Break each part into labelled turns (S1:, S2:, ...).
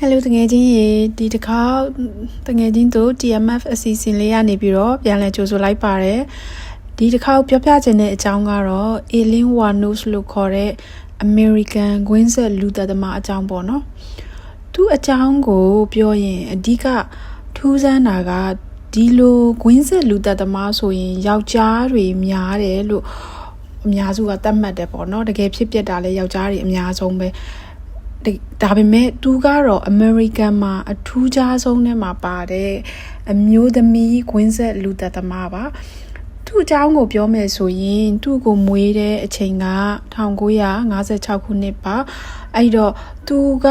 S1: ဟယ်လိုတငယ်ချင်းရေဒီတစ်ခါတငယ်ချင်းတို့ TMF အစီအစဉ်လေးရနေပြီးတော့ပြန်လည်ကြိုဆိုလိုက်ပါတယ်ဒီတစ်ခါပြောပြချင်တဲ့အကြောင်းကတော့ Eileen Warnos လို့ခေါ်တဲ့ American ဂွင်းဆက်လူသက်သမားအကြောင်းပေါ့နော်သူအကြောင်းကိုပြောရင်အဓိကထူးဆန်းတာကဒီလိုဂွင်းဆက်လူသက်သမားဆိုရင်ယောက်ျားတွေများတယ်လို့အများစုကသတ်မှတ်တယ်ပေါ့နော်တကယ်ဖြစ်ပျက်တာလည်းယောက်ျားတွေအများဆုံးပဲ ဒါပေမဲ့သူကတော့ American မှာအထူးခြားဆုံးနဲ့မှာပါတဲ့အမျိုးသမီးခွင်းဆက်လူသက်သမားပါသူ့အကြောင်းကိုပြောမယ်ဆိုရင် သူ့ကိုမွေးတဲ့အချိန်က1956ခုနှစ်ပါအဲ့တော့သူက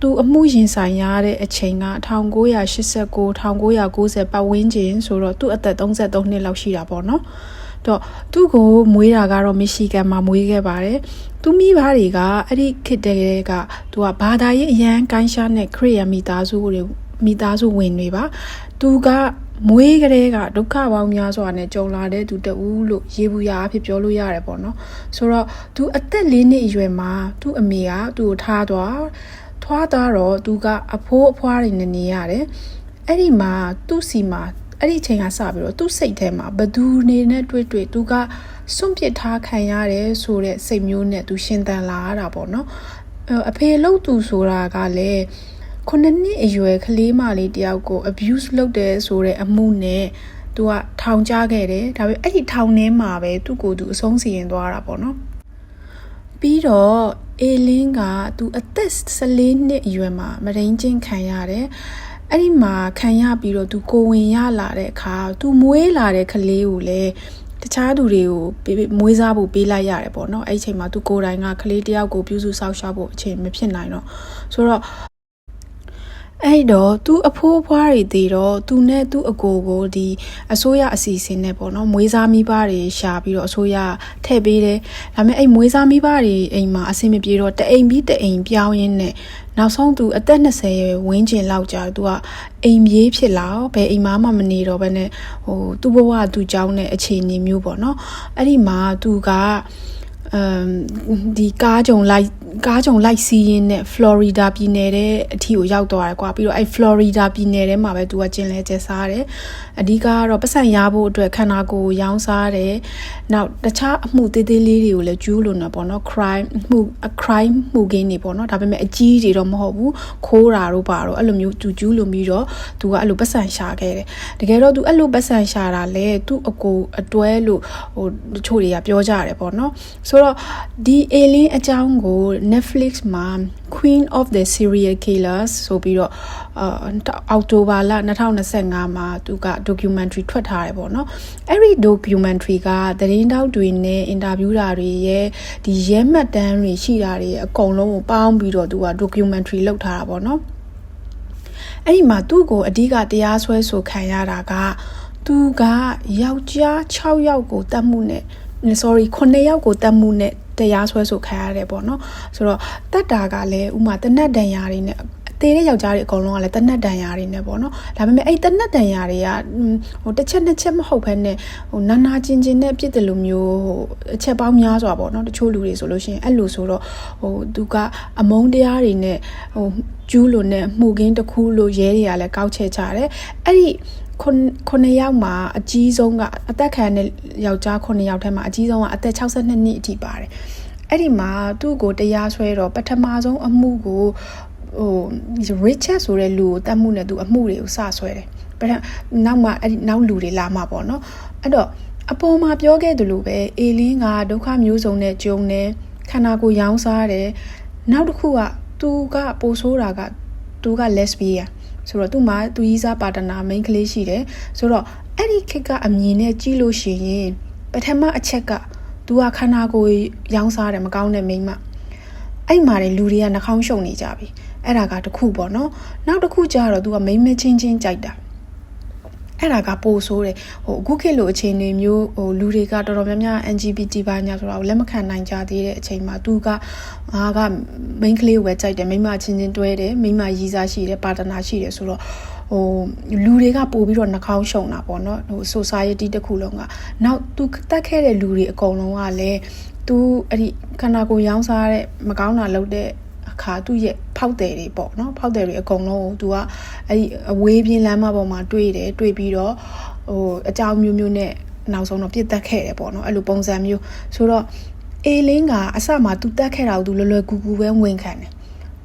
S1: သူအမှုရင်ဆိုင်ရတဲ့အချိန်က1989 1990ပတ်ဝန်းကျင်ဆိုတော့သူ့အသက်33နှစ်လောက်ရှိတာပေါ့နော် တော့သူ့ကိုမွေးတာကတော့မီရှီဂန်မှာမွေးခဲ့ပါတယ်သူမိဘတွေကအဲ့ဒီခေတ်တည်းကသူကဘာသာရေးအရန်ကိုင်းရှားနဲ့ခရစ်ယာန်မိသားစုတွေမိသားစုဝင်တွေပါသူကမွေးကလေးကဒုက္ခပေါင်းများစွာနဲ့ကြုံလာတဲ့သူတဦးလို့ရေဘူးရာအဖြစ်ပြောလို့ရတယ်ပေါ့နော်ဆိုတော့သူအသက်၄နှစ်အရွယ်မှာသူ့အမေကသူ့ကိုထားသွားထွားသွားတော့သူကအဖိုးအဖွားတွေနဲ့နေရတယ်အဲ့ဒီမှာသူ့စီမှာ အဲ့ဒီအချိန်ကစပြီးတော့သူ့စိတ်ထဲမှာဘသူနေနဲ့တွေ့တွေ့သူကစွန့်ပစ်ထားခံရတယ်ဆိုတဲ့စိတ်မျိုးနဲ့သူရှင်သန်လာရတာပေါ့နော်အဖေလှုပ်သူဆိုတာကလည်းခုနှစ်နှစ်အရွယ်ကလေးမလေးတယောက်ကို abuse လုပ်တယ်ဆိုတဲ့အမှုနဲ့သူကထောင်ချခဲ့တယ်ဒါပေမဲ့အဲ့ဒီထောင်ထဲမှာပဲသူ့ကိုယ်သူအဆုံးစီရင်သွားတာပေါ့နော်ပြီးတော့အေလင်းကသူအသက်14နှစ်အရွယ်မှာမရင်းချင်းခံရတယ် အဲ့ဒီမှာခံရပြီးတော့သူကိုဝင်ရလာတဲ့အခါသူမွေးလာတဲ့ကလေးကိုလည်းတခြားသူတွေကိုမွေးစားဖို့ပေးလိုက်ရတယ်ပေါ့နော်အဲ့ဒီအချိန်မှာသူကိုယ်တိုင်ကကလေးတယောက်ကိုပြုစုစောင့်ရှောက်ဖို့အချိန်မဖြစ်နိုင်တော့ဆိုတော့ အဲ့တော့သူအဖိုးအဖွားတွေတည်တော့သူနဲ့သူအကိုကိုဒီအစိုးရအစီအစဉ်နဲ့ပေါ့နော်မွေးစားမိဘတွေရှာပြီးတော့အစိုးရထည့်ပေးတယ်ဒါပေမဲ့အဲ့မွေးစားမိဘတွေအိမ်မှာအဆင်မပြေတော့တအိမ်ပြီးတအိမ်ပြောင်းရင်းနဲ့နောက်ဆုံးသူအသက်20ဝန်းကျင်လောက်ကြာသူကအိမ်ပြေးဖြစ်လာဘယ်အိမ်မှမနေတော့ဘဲနဲ့ဟိုသူ့ဘဝသူ့เจ้าနဲ့အခြေအနေမျိုးပေါ့နော်အဲ့ဒီမှာသူက အမ်ဒီကားကြုံလိုက်ကားကြုံလိုက်စီးရင်းနဲ့ Florida ပြည်နယ်တဲ့အထိကိုရောက်သွားတယ်ကွာပြီးတော့အဲ့ Florida ပြည်နယ်ထဲမှာပဲသူကကျင်လဲကျစားတယ်အဓိကကတော့ပတ်စံရဖို့အတွက်ခန္ဓာကိုယ်ရောင်းစားတယ်နောက်တခြားအမှုသေးသေးလေးတွေကိုလည်းကျူးလွန်တာပေါ့နော် crime မှု crime မှုကင်းနေပေါ့နော်ဒါပေမဲ့အကြီးတွေတော့မဟုတ်ဘူးခိုးတာတို့ပါတော့အဲ့လိုမျိုးသူကျူးလွန်ပြီးတော့သူကအဲ့လိုပတ်စံရှာခဲ့တယ်တကယ်တော့သူအဲ့လိုပတ်စံရှာတာလဲသူ့အကိုအတွဲလို့ဟိုတချို့တွေကပြောကြတယ်ပေါ့နော်ဆိုတော့ဒီ alien အကြောင်းကို Netflix မှာ Queen of the Serial Killers ဆိုပြီးတော့အောက်တိုဘာလ2025မှာသူက documentary ထွက်ထားတယ်ပေါ့နော်အဲ့ဒီ documentary ကသတင်းတောက်တွေနဲ့ interview တာတွေရဲ့ဒီရဲမှတ်တမ်းတွေရှိတာတွေအကုန်လုံးကိုပေါင်းပြီးတော့သူက documentary လုပ်ထားတာပေါ့နော်အဲ့ဒီမှာသူ့ကိုအဓိကတရားစွဲဆိုခံရတာကသူကယောက်ျား6ယောက်ကိုတတ်မှုနဲ့ sorry 9ယောက်ကိုတတ်မှုနဲ့တရားစွဲဆိုခံရတယ်ပေါ့နော်ဆိုတော့တတ်တာကလည်းဥမာတနတ်ဒဏ်ရာတွေနဲ့တေးတဲ့ယောက်ျားတွေအကုန်လုံးကလည်းတနတ်တန်ရာတွေနဲ့ပေါ့နော်ဒါပေမဲ့အဲ့တနတ်တန်ရာတွေကဟိုတစ်ချက်နှစ်ချက်မဟုတ်ဘဲနဲ့ဟိုနာနာချင်းချင်းနဲ့ပြစ်တယ်လို့မျိုးဟိုအချက်ပေါင်းများစွာပေါ့နော်တချို့လူတွေဆိုလို့ရှိရင်အဲ့လိုဆိုတော့ဟိုသူကအမုန်းတရားတွေနဲ့ဟိုကျူးလွန်တဲ့မှုကင်းတစ်ခုလို့ရဲတွေကလည်းကောက်ချက်ကြတယ်အဲ့ဒီခုနှစ်ယောက်မှာအကြီးဆုံးကအသက်ခံတဲ့ယောက်ျားခုနှစ်ယောက်ထဲမှာအကြီးဆုံးကအသက်62နှစ်အထိပါတယ်အဲ့ဒီမှာသူ့ကိုတရားစွဲတော့ပထမဆုံးအမှုကိုဟို Richard ဆိုတဲ့လူကိုတတ်မှုနဲ့သူအမှုတွေကိုစဆွဲတယ်ပထမနောက်မှအဲ့ဒီနောက်လူတွေလာမှာပေါ့နော်အဲ့တော့အပေါ်မှာပြောခဲ့သလိုပဲအေလင်းကဒုက္ခမျိုးစုံနဲ့ကြုံတယ်ခန္ဓာကိုယ်ရောင်းစားတယ်နောက်တစ်ခုကသူကပိုဆိုးတာကသူက lesbian ဆိုတော့သူ့မှာသူကြီးစားပါတနာ main ကလေးရှိတယ်ဆိုတော့အဲ့ဒီခက်ကအမြင်နဲ့ကြည့်လို့ရှိရင်ပထမအချက်ကသူကခန္ဓာကိုယ်ရောင်းစားတယ်မကောင်းတဲ့မိန်းမအဲ့မှာလေလူတွေကနှာခေါင်းရှုံနေကြပြီအဲ့ဒါကတခုပေါ့နော်နောက်တစ်ခုကျတော့ तू ကမိမ့်မချင်းချင်းကြိုက်တာ အဲ့ဒါကပိုဆိုးတယ်ဟိုအခုခေတ်လိုအခြေအနေမျိုးဟိုလူတွေကတော်တော်များများ LGBT ဘာညာဆိုတာကိုလက်မခံနိုင်ကြသေးတဲ့အချိန်မှာသူကငါက main ကလေးကိုပဲကြိုက်တယ်မိမချင်းချင်းတွဲတယ်မိမရီးစားရှိတယ်ပါတနာရှိတယ်ဆိုတော့ဟိုလူတွေကပို့ပြီးတော့နှာခေါင်းရှုံတာပေါ့နော်ဟို society တစ်ခုလုံးကနောက်သူတက်ခဲ့တဲ့လူတွေအကုန်လုံးကလည်းသူအဲ့ဒီခန္ဓာကိုယ်ရောင်းစားတဲ့မကောင်းတာလုပ်တဲ့ အခါသူ့ရဲ့ဖောက်တယ်တွေပေါ့နော်ဖောက်တယ်တွေအကုန်လုံးကို तू ကအဲ့ဒီအဝေးပြင်းလမ်းမပေါ်မှာတွေ့တယ်တွေ့ပြီးတော့ဟိုအကြောင်းမျိုးမျိုးနဲ့နောက်ဆုံးတော့ပြစ်တက်ခဲ့တယ်ပေါ့နော်အဲ့လိုပုံစံမျိုးဆိုတော့အေလင်းကအစမှ तू တက်ခဲ့တာကို तू လွယ်လွယ်ကူကူပဲဝင်ခံတယ်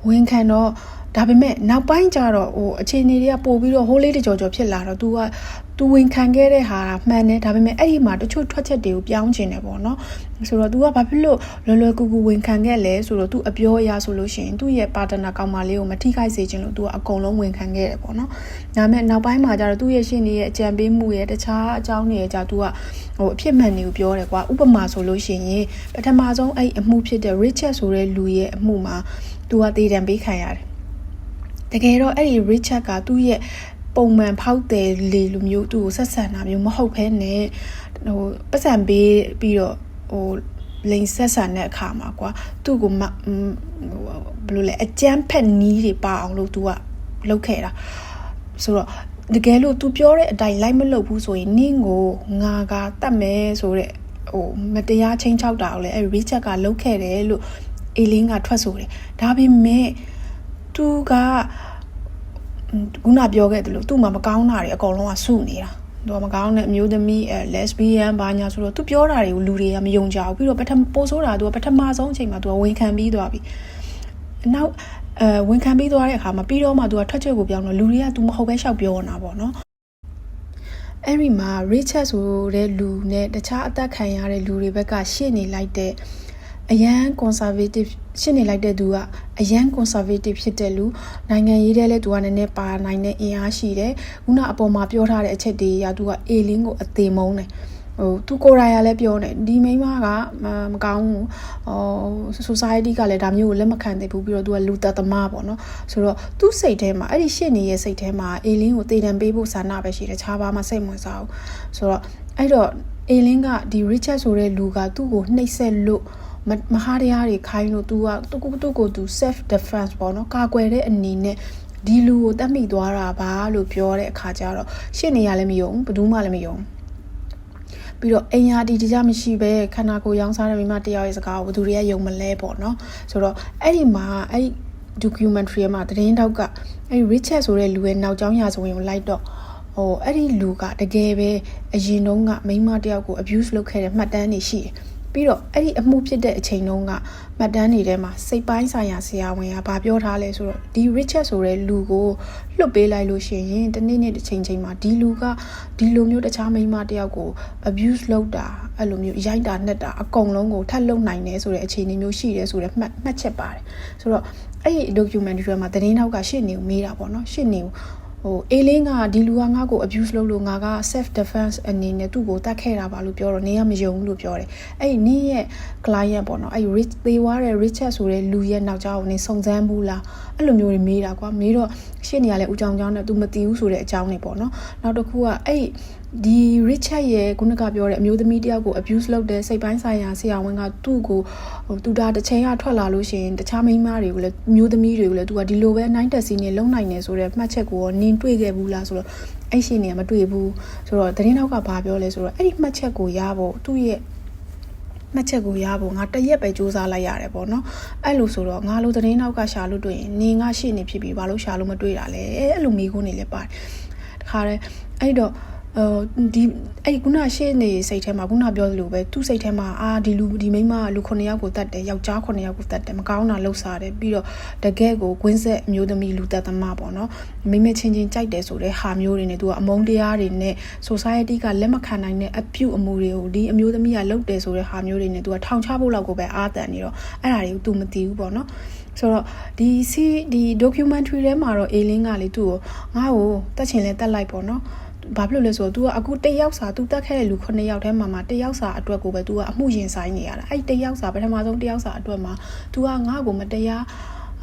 S1: ဝင်ခံတော့ ဒါပေမဲ့နောက်ပိုင်းကျတော့ဟိုအခြေအနေတွေကပို့ပြီးတော့ဟိုးလေးတကြော်ကြော်ဖြစ်လာတော့ तू က तू ဝင်ခံခဲ့တဲ့ဟာမှန်တယ်ဒါပေမဲ့အဲ့ဒီမှာတချို့ထွက်ချက်တွေကိုပြောင်းချင်တယ်ပေါ့နော်ဆိုတော့ तू ကဘာဖြစ်လို့လွယ်လွယ်ကူကူဝင်ခံခဲ့လဲဆိုတော့ तू အပြောအရဆိုလို့ရှိရင်သူ့ရဲ့ပါတနာကောင်မလေးကိုမထိခိုက်စေချင်လို့ तू ကအကုန်လုံးဝင်ခံခဲ့တယ်ပေါ့နော်ဒါပေမဲ့နောက်ပိုင်းမှာကျတော့သူ့ရဲ့ရှင်းနေရဲ့အကြံပေးမှုရဲ့တခြားအကြောင်းတွေရဲ့ကြာ तू ကဟိုအဖြစ်မှန်တွေကိုပြောတယ်ကွာဥပမာဆိုလို့ရှိရင်ပထမဆုံးအဲ့အမှုဖြစ်တဲ့ Richard ဆိုတဲ့လူရဲ့အမှုမှာ तू ကတည်တံပေးခံရတယ် တကယ်တော့အဲ့ဒီ Richard ကသူ့ရဲ့ပုံမှန်ဖောက်တယ်လေလူမျိုးသူ့ကိုဆက်ဆံတာမျိုးမဟုတ်ဘဲနဲ့ဟိုပတ်စံပေးပြီးတော့ဟိုလိန်ဆက်ဆံတဲ့အခါမှာကွာသူ့ကိုမဟိုဘယ်လိုလဲအကြမ်းဖက်နီးတွေပါအောင်လို့ तू ကလုပ်ခဲ့တာဆိုတော့တကယ်လို့ तू ပြောတဲ့အတိုင်းလိုက်မလုပ်ဘူးဆိုရင်နင့်ကိုငါကတတ်မယ်ဆိုတဲ့ဟိုမတရားချင်းချောက်တာကိုလည်းအဲ Richard ကလုပ်ခဲ့တယ်လို့အေလင်းကထွက်ဆိုတယ်ဒါပေမဲ့ तू ကခုနပြောခဲ့တယ်လို့သူ့မှာမကောင်းတာတွေအကုန်လုံးကစုနေတာသူကမကောင်းတဲ့အမျိုးသမီးအဲ lesbian ဘာညာဆိုတော့သူပြောတာတွေကိုလူတွေကမယုံကြဘူးပြီးတော့ပထမပိုးဆိုတာသူကပထမဆုံးအချိန်မှာသူကဝန်ခံပြီးသွားပြီနောက်အဲဝန်ခံပြီးသွားတဲ့အခါမှာပြီးတော့မှသူကထွက်ချက်ကိုပြောင်းတော့လူတွေက तू မဟုတ်ပဲရှောက်ပြောနေတာပေါ့နော်အဲ့ဒီမှာ Richard ဆိုတဲ့လူနဲ့တခြားအသက်ခံရတဲ့လူတွေဘက်ကရှေ့နေလိုက်တဲ့ အရန် conservative ရှင်းနေလိုက်တဲ့သူကအရန် conservative ဖြစ်တဲ့လူနိုင်ငံရေးတဲ့လဲသူကနည်းနည်းပါနိုင်တဲ့အင်အားရှိတယ်ခုနအပေါ်မှာပြောထားတဲ့အချက်တွေအရသူကအေလင်းကိုအသေးမုန်းတယ်ဟိုသူကိုယ်တိုင်ကလည်းပြောနေဒီမိန်းမကမကောင်းဘူးဟို society ကလည်းဒါမျိုးကိုလက်မခံသေးဘူးပြီးတော့သူကလူသက်သမားပေါ့နော်ဆိုတော့သူ့စိတ်ထဲမှာအဲ့ဒီရှင့်နေရဲ့စိတ်ထဲမှာအေလင်းကိုတည်တံပေးဖို့ဆန္ဒပဲရှိတယ်ခြားပါမှစိတ်ဝင်စားဘူးဆိုတော့အဲ့တော့အေလင်းကဒီ Richard ဆိုတဲ့လူကသူ့ကိုနှိပ်စက်လို့ မဟာတရားတွေခိုင်းလို့ तू ကသူကိုသူ့ကို तू self defense ပေါ့နော်ကာကွယ်တဲ့အနေနဲ့ဒီလူကိုတတ်မိသွားတာပါလို့ပြောတဲ့အခါကျတော့ရှင့်နေရလည်းမယုံဘယ်သူမှလည်းမယုံပြီးတော့အိမ်ယာဒီတကြမရှိပဲခန္ဓာကိုယ်ရောင်းစားတဲ့မိမတယောက်ရဲ့စကားကိုဘယ်သူတွေကယုံမလဲပေါ့နော်ဆိုတော့အဲ့ဒီမှာအဲ့ documentary မှာသတင်းတောက်ကအဲ့ Richard ဆိုတဲ့လူရဲ့နောက်ကျောင်းရာဇဝင်ကိုလိုက်တော့ဟိုအဲ့ဒီလူကတကယ်ပဲအရင်တုန်းကမိမတယောက်ကို abuse လုပ်ခဲ့တဲ့မှတ်တမ်းတွေရှိတယ် ပြီးတော့အဲ့ဒီအမှုဖြစ်တဲ့အချိန်တုန်းကမှတ်တမ်းတွေထဲမှာစိတ်ပိုင်းဆိုင်ရာဆရာဝန်ကဗာပြောထားလဲဆိုတော့ဒီ Richard ဆိုတဲ့လူကိုလွတ်ပေးလိုက်လို့ရှိရင်တနေ့နေ့တစ်ချိန်ချိန်မှာဒီလူကဒီလိုမျိုးတခြားမိန်းမတယောက်ကို abuse လုပ်တာအဲ့လိုမျိုးရိုက်တာနှက်တာအကုန်လုံးကိုထပ်လုပ်နိုင်တယ်ဆိုတဲ့အခြေအနေမျိုးရှိတယ်ဆိုတဲ့မှတ်မှတ်ချက်ပါတယ်ဆိုတော့အဲ့ဒီ documentary မှာသတင်းနောက်ကရှစ်နေကိုမေးတာပေါ့နော်ရှစ်နေကို ဟိုအေးလင်းကဒီလူကငါ့ကို abuse လုပ်လို့ငါက self defense အနေနဲ့သူ့ကိုတတ်ခဲ့တာပါလို့ပြောတော့နေကမယုံဘူးလို့ပြောတယ်အဲ့ဒီနင်းရဲ့ client ပေါ့နော်အဲ့ rich သေးွားတဲ့ richard ဆိုတဲ့လူရဲ့နောက်ကျောင်းကိုနေစုံစမ်းဘူးလားအဲ့လိုမျိုးတွေမေးတာကွာမေးတော့ရှင်းနေရလဲဦးချောင်းချောင်းနဲ့ तू မသိဘူးဆိုတဲ့အကြောင်းတွေပေါ့နော်နောက်တစ်ခုကအဲ့ ဒီ Richard ရဲ့ခုနကပြောတဲ့အမျိုးသမီးတယောက်ကို abuse လုပ်တဲ့စိတ်ပိုင်းဆိုင်ရာဆရာဝန်ကသူ့ကိုဟိုသူဒါတစ်ချိန်ကထွက်လာလို့ရှိရင်တခြားမိန်းမတွေကိုလည်းမျိုးသမီးတွေကိုလည်းသူကဒီလိုပဲနိုင်တက်စီနေလုံနိုင်နေဆိုတဲ့မှတ်ချက်ကိုနင်းတွေ့ခဲ့ဘူးလားဆိုတော့အဲ့ရှင်နေကမတွေ့ဘူးဆိုတော့သတင်းနောက်ကဘာပြောလဲဆိုတော့အဲ့ဒီမှတ်ချက်ကိုရဖို့သူ့ရဲ့မှတ်ချက်ကိုရဖို့ငါတရက်ပဲစူးစမ်းလိုက်ရတယ်ပေါ့နော်အဲ့လိုဆိုတော့ငါလိုသတင်းနောက်ကရှာလို့တွေ့ရင်နေငါရှေ့နေဖြစ်ပြီးဘာလို့ရှာလို့မတွေ့တာလဲအဲ့လိုမိကုန်းနေလဲပါတယ်တခါတည်းအဲ့တော့ ဟိုဒီအဲ့ခုနရှေ့နေစိတ်ထဲမှာခုနပြောသလိုပဲသူ့စိတ်ထဲမှာအာဒီလူဒီမိန်းမလူ9ယောက်ကိုတတ်တယ်ယောက်ျား9ယောက်ကိုတတ်တယ်မကောင်းတာလှုပ်စားတယ်ပြီးတော့တကယ်ကိုကွင်းဆက်အမျိုးသမီးလူတတ်သမားပေါ့နော်မိမချင်းချင်းကြိုက်တယ်ဆိုတဲ့ဟာမျိုးတွေနဲ့သူကအမုန်းတရားတွေနဲ့ society ကလက်မခံနိုင်တဲ့အပြုအမူတွေကိုဒီအမျိုးသမီးကလုပ်တယ်ဆိုတဲ့ဟာမျိုးတွေနဲ့သူကထောင်ချဖို့လောက်ကိုပဲအာတန်နေတော့အဲ့ဒါတွေကို तू မသိဘူးပေါ့နော်ဆိုတော့ဒီစီဒီ documentary ထဲမှာတော့အေလင်းကလေသူ့ကိုငါ့ကိုတက်ချင်လဲတက်လိုက်ပေါ့နော် ဘာဖြစ်လို့လဲဆိုတော့ तू ကအခုတယောက်စာ तू တက်ခဲ့တဲ့လူ9ယောက်ထဲမှာမှတယောက်စာအတွက်ကိုပဲ तू ကအမှုရင်ဆိုင်နေရတာအဲ့တယောက်စာပထမဆုံးတယောက်စာအတွက်မှာ तू ကငါ့ကိုမတရား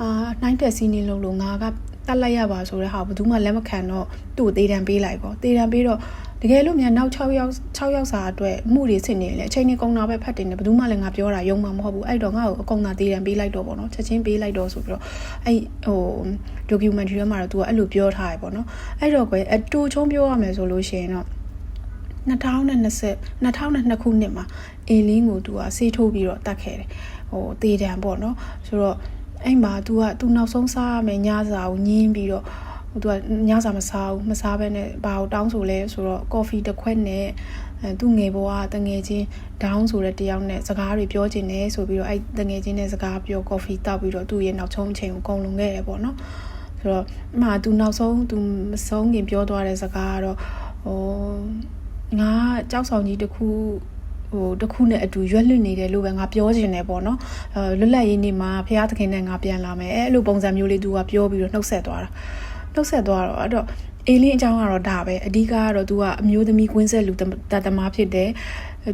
S1: အာနိုင်တဲ့စီးနေလို့လို့ငါက တက်လိုက်ရပါဆိုတဲ့ဟာဘယ်သူမှလက်မခံတော့သူ့ကိုတေးတံပေးလိုက်ပေါ့တေးတံပေးတော့တကယ်လို့များနောက်6ယောက်6ယောက်စာအတွက်မှုတွေဆင်နေလေအချိန်ကြီးကုန်းတာပဲဖတ်တင်တယ်ဘယ်သူမှလည်းငါပြောတာယုံမှာမဟုတ်ဘူးအဲ့တော့ငါ့ကိုအကုန်သာတေးတံပေးလိုက်တော့ပေါ့နော်ချက်ချင်းပေးလိုက်တော့ဆိုပြီးတော့အဲ့ဟို documentary ထဲမှာတော့ तू ကအဲ့လိုပြောထားရပေါ့နော်အဲ့တော့ကွယ်အတူချုံပြောရမယ်ဆိုလို့ရှိရင်တော့2020 2002ခုနှစ်မှာအေလင်းကိုသူကဆေးထိုးပြီးတော့တတ်ခဲ့တယ်ဟိုတေးတံပေါ့နော်ဆိုတော့ အဲ့မှာ तू က तू နောက်ဆုံးစားရမယ်ညစာကိုညင်းပြီးတော့သူကညစာမစားဘူးမစားဘဲနဲ့ဘာကိုတောင်းဆိုလဲဆိုတော့ကော်ဖီတစ်ခွက်နဲ့အဲသူ့ငယ်ဘဝတငယ်ချင်းဒေါင်းဆိုတဲ့တယောက်နဲ့စကားတွေပြောချင်တယ်ဆိုပြီးတော့အဲ့တငယ်ချင်းနဲ့စကားပြောကော်ဖီတောက်ပြီးတော့သူ့ရဲ့နောက်ဆုံးအချိန်ကိုကုန်လွန်ခဲ့တယ်ပေါ့နော်ဆိုတော့အမှသူနောက်ဆုံးသူမဆုံးခင်ပြောသွားတဲ့စကားကတော့ဟိုငါကြောက်ဆောင်ကြီးတစ်ခု ဟိုတစ်ခုနဲ့အတူရွက်လွတ်နေတယ်လို့ပဲငါပြောချင်တယ်ပေါ့နော်အဲလွတ်လပ်ရေးနေ့မှာဖះသခင်နဲ့ငါပြန်လာမယ်အဲ့လိုပုံစံမျိုးလေးသူကပြောပြီးတော့နှုတ်ဆက်သွားတာနှုတ်ဆက်သွားတော့အဲ့တော့အေလင်းအကြောင်းကတော့ဒါပဲအဓိကကတော့သူကအမျိုးသမီးကွင်းဆက်လူတသမားဖြစ်တယ်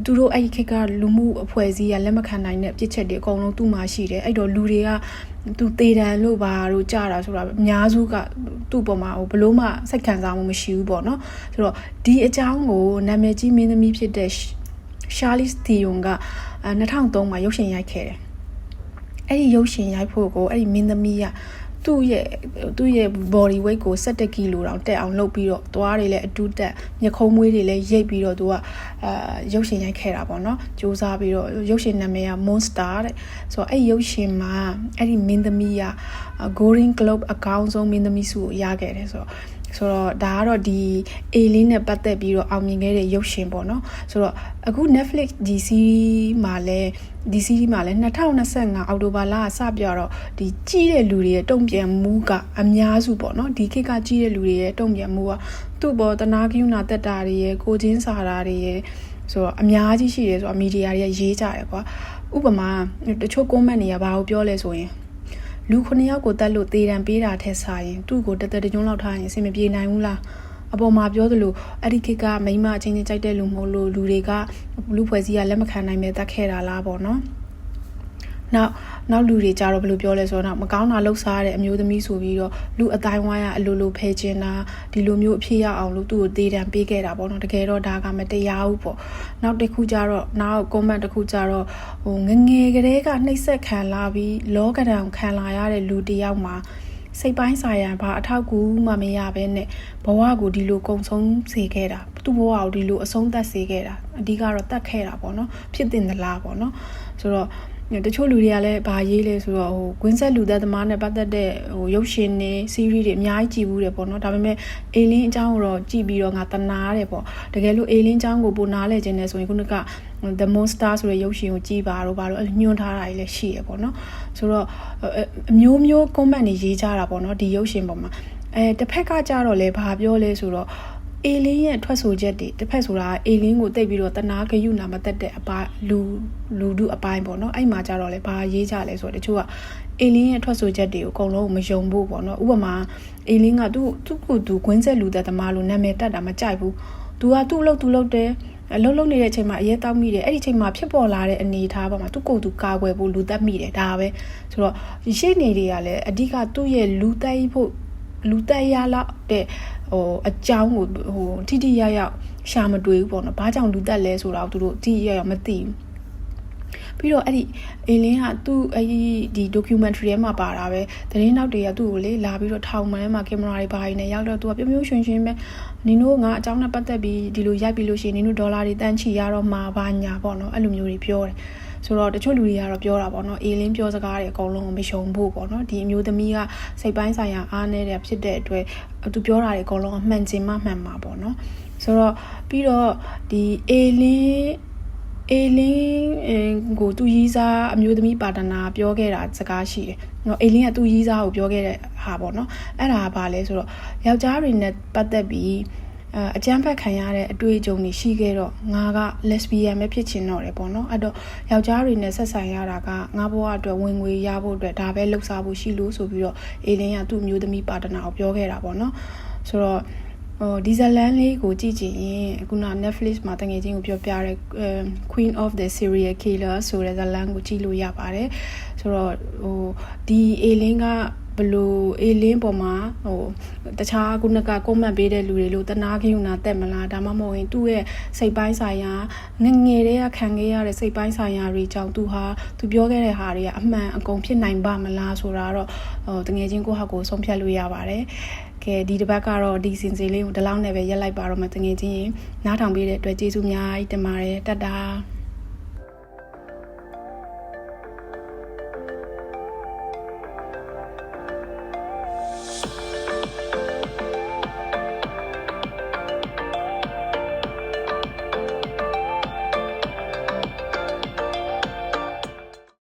S1: သူတို့အဲ့ဒီခေတ်ကလူမှုအဖွဲ့အစည်းကလက်မခံနိုင်တဲ့ပြစ်ချက်တွေအကုန်လုံးသူ့မှာရှိတယ်အဲ့တော့လူတွေကသူတေတံလို့ပါတို့ကြတာဆိုတာအများစုကသူ့ပေါ်မှာဟိုဘလို့မှစိတ်ခံစားမှုမရှိဘူးပေါ့နော်ဆိုတော့ဒီအကြောင်းကိုနာမည်ကြီးမင်းသမီးဖြစ်တဲ့ Charlize Theron က2003မှာရုပ်ရှင်ရိုက်ခဲ့တယ်အဲ့ဒီရုပ်ရှင်ရိုက်ဖို့ကိုအဲ့ဒီမင်းသမီးကသူ့ရဲ့သူ့ရဲ့ body weight ကို17ကီလိုတောင်တက်အောင်လုပ်ပြီးတော့သွားတွေလည်းအတူတက်မျက်ခုံးမွေးတွေလည်းရိတ်ပြီးတော့သူကအာရုပ်ရှင်ရိုက်ခဲ့တာပေါ့နော်စူးစမ်းပြီးတော့ရုပ်ရှင်နာမည်က Monster တဲ့ဆိုတော့အဲ့ရုပ်ရှင်မှာအဲ့ဒီမင်းသမီးက Golden Globe အကောင်းဆုံးမင်းသမီးဆုကိုရခဲ့တယ်ဆိုတော့ ဆိုတော့ဒါကတော့ဒီ A လေးနဲ့ပတ်သက်ပြီးတော့အောင်မြင်ခဲ့တဲ့ရုပ်ရှင်ပေါ့နော်ဆိုတော့အခု Netflix ဒီ series မှာလဲဒီ series မှာလဲ2025အောက်တိုဘာလကစပြတော့ဒီကြီးတဲ့လူတွေရဲ့တုံ့ပြန်မှုကအများစုပေါ့နော်ဒီခေတ်ကကြီးတဲ့လူတွေရဲ့တုံ့ပြန်မှုကသူ့ဘောတနာကယူနာတက်တာတွေရဲ့ကိုချင်းစာတာတွေရဲ့ဆိုတော့အများကြီးရှိတယ်ဆိုတော့မီဒီယာတွေကရေးကြတယ်ကွာဥပမာတချို့ comment တွေကဘာကိုပြောလဲဆိုရင် လူ9ယောက်ကိုတက်လို့တေတံပေးတာထက်စာရင်သူ့ကိုတသက်တကြုံလောက်ထားရင်အဆင်မပြေနိုင်ဘူးလားအပေါ်မှာပြောသလိုအဲ့ဒီခေတ်ကမိမအချင်းချင်းကြိုက်တဲ့လူမဟုတ်လို့လူတွေကလူဖွဲ့စည်းကလက်မခံနိုင်မဲ့တတ်ခဲ့တာလားပေါ့နော် နောက်နောက်လူတွေကြတော့ဘယ်လိုပြောလဲဆိုတော့မကောင်းတာလှုပ်ရှားတဲ့အမျိုးသမီးဆိုပြီးတော့လူအတိုင်းဝိုင်းကအလိုလိုဖဲချင်တာဒီလိုမျိုးအဖြစ်ရအောင်လို့သူ့ကိုတေးတံပေးခဲ့တာပေါ့နော်တကယ်တော့ဒါကမတရားဘူးပေါ့နောက်တစ်ခုကြတော့နောက် comment တစ်ခုကြတော့ဟိုငငယ်ကလေးကနှိပ်စက်ခံလာပြီးလောကဒဏ်ခံလာရတဲ့လူတယောက်မှာစိတ်ပိုင်းဆိုင်ရာဘာအထောက်ကူမှမရဘဲနဲ့ဘဝကိုဒီလိုကုံဆုံးစေခဲ့တာသူ့ဘဝကိုဒီလိုအဆုံးသတ်စေခဲ့တာအဓိကတော့တတ်ခဲ့တာပေါ့နော်ဖြစ်တင်သလားပေါ့နော်ဆိုတော့ တချို့လူတွေကလည်းဗာရေးလဲဆိုတော့ဟိုကွင်းဆက်လူသက်သမားနဲ့ပတ်သက်တဲ့ဟိုရုပ်ရှင်တွေ series တွေအများကြီးကြည့်ဘူးတယ်ပေါ့နော်ဒါပေမဲ့အေလင်းအကြောင်းကိုတော့ကြည့်ပြီးတော့ငါတနာတယ်ပေါ့တကယ်လို့အေလင်းအကြောင်းကိုပိုနားလဲခြင်းနဲ့ဆိုရင်ခုနက The Monster ဆိုတဲ့ရုပ်ရှင်ကိုကြည့်ပါတော့ဘာလို့အဲ့ညွှန်ထားတာကြီးလည်းရှိရပေါ့နော်ဆိုတော့အမျိုးမျိုး comment တွေရေးကြတာပေါ့နော်ဒီရုပ်ရှင်ပေါ်မှာအဲတစ်ဖက်ကကြတော့လေဘာပြောလဲဆိုတော့ အေလင်းရဲ့ထွက်ဆိုချက်တွေတစ်ဖက်ဆိုတာအေလင်းကိုတိတ်ပြီးတော့တနာဂယုနာမတက်တဲ့အပိုင်းလူလူဒုအပိုင်းပေါ့နော်အဲ့မှာကြတော့လေဘာရေးကြလဲဆိုတော့တချို့ကအေလင်းရဲ့ထွက်ဆိုချက်တွေကိုအကုန်လုံးမယုံဖို့ပေါ့နော်ဥပမာအေလင်းကသူ့သူ့ကိုသူခွင်းဆက်လူသက်သမားလို့နာမည်တက်တာမကြိုက်ဘူးသူကသူ့အလုပ်သူ့လုပ်တယ်အလုံးလုံးနေတဲ့အချိန်မှာအရေးတောက်မိတယ်အဲ့ဒီအချိန်မှာဖြစ်ပေါ်လာတဲ့အနေအထားပေါ်မှာသူ့ကိုယ်သူကာကွယ်ဖို့လူသက်မိတယ်ဒါပဲဆိုတော့ရှေ့နေတွေကလည်းအဓိကသူ့ရဲ့လူသက်ဖို့ လူသက်ရလောက်တဲ့ဟိုအကြောင်းကိုဟိုထိထိရရောက်ရှာမတွေ့ဘူးပေါ့နော်ဘာကြောင့်လူသက်လဲဆိုတော့သူတို့ထိထိရရောက်မသိဘူးပြီးတော့အဲ့ဒီအေလင်းကသူ့အဲ့ဒီဒီ documentary ထဲမှာပါတာပဲသတင်းနောက်တွေကသူ့ကိုလေလာပြီးတော့ထောင်မှန်ထဲမှာကင်မရာတွေဘာတွေနဲ့ရောက်တော့သူကပြမျိုးရွှင်ရွှင်ပဲနင်တို့ငါအကြောင်းနဲ့ပတ်သက်ပြီးဒီလိုရိုက်ပြီးလို့ရှိရင်နင်တို့ဒေါ်လာတွေတန်းချီရတော့မှာဘာညာပေါ့နော်အဲ့လိုမျိုးတွေပြောတယ် ဆိုတော့တချို့လူတွေကတော့ပြောတာပေါ့နော်အေလင်းပြောစကားတွေအကုန်လုံးကိုမယုံဖို့ပေါ့နော်ဒီအမျိုးသမီးကစိတ်ပိုင်းဆိုင်ရာအားနည်းတဲ့ဖြစ်တဲ့အတွက်သူပြောတာတွေအကုန်လုံးအမှန်ကျင်မှမှန်မှာပေါ့နော်ဆိုတော့ပြီးတော့ဒီအေလင်းအေလင်းကိုသူရီးစားအမျိုးသမီးပါတနာပြောခဲ့တာစကားရှိတယ်။နော်အေလင်းကသူရီးစားကိုပြောခဲ့တဲ့ဟာပေါ့နော်။အဲ့ဒါကဘာလဲဆိုတော့ယောက်ျားတွေနဲ့ပတ်သက်ပြီး အကျန်းဖက်ခံရတဲ့အတွေ့အကြုံတွေရှိခဲ့တော့ငါက lesbian ပဲဖြစ်ချင်တော့တယ်ပေါ့နော်အဲ့တော့ယောက်ျားတွေနဲ့ဆက်ဆံရတာကငါဘဝအတွက်ဝင်ငွေရဖို့အတွက်ဒါပဲလှုပ်ရှားဖို့ရှိလို့ဆိုပြီးတော့အေလင်းကသူ့မျိုးသမီးပါတနာကိုပြောခဲ့တာပေါ့နော်ဆိုတော့ဟိုဒီဇလန်လေးကိုကြည့်ကြည့်ရင်ခုန Netflix မှာတငယ်ချင်းကိုပြောပြတဲ့ Queen of the Serial Killer ဆိုတဲ့ဇလန်ကိုကြည့်လို့ရပါတယ်ဆိုတော့ဟိုဒီအေလင်းက ဘလို့အေလင်းပေါ်မှာဟိုတခြားခုနကကွန်မန့်ပေးတဲ့လူတွေလို့တနာခယူနာတက်မလားဒါမှမဟုတ်ရင်သူ့ရဲ့စိတ်ပိုင်းဆိုင်ရာငငယ်တည်းကခံခဲ့ရတဲ့စိတ်ပိုင်းဆိုင်ရာတွေကြောင့်သူဟာသူပြောခဲ့တဲ့ဟာတွေကအမှန်အကုန်ဖြစ်နိုင်ပါမလားဆိုတာတော့ဟိုတငယ်ချင်းကိုဟာကိုဆုံးဖြတ်လို့ရပါတယ်ကဲဒီတစ်ပတ်ကတော့ဒီစင်စီလေးကိုဒီလောက်နဲ့ပဲရက်လိုက်ပါတော့မယ်တငယ်ချင်းနားထောင်ပေးတဲ့အတွက်ကျေးဇူးများတင်ပါတယ်တတ်တာ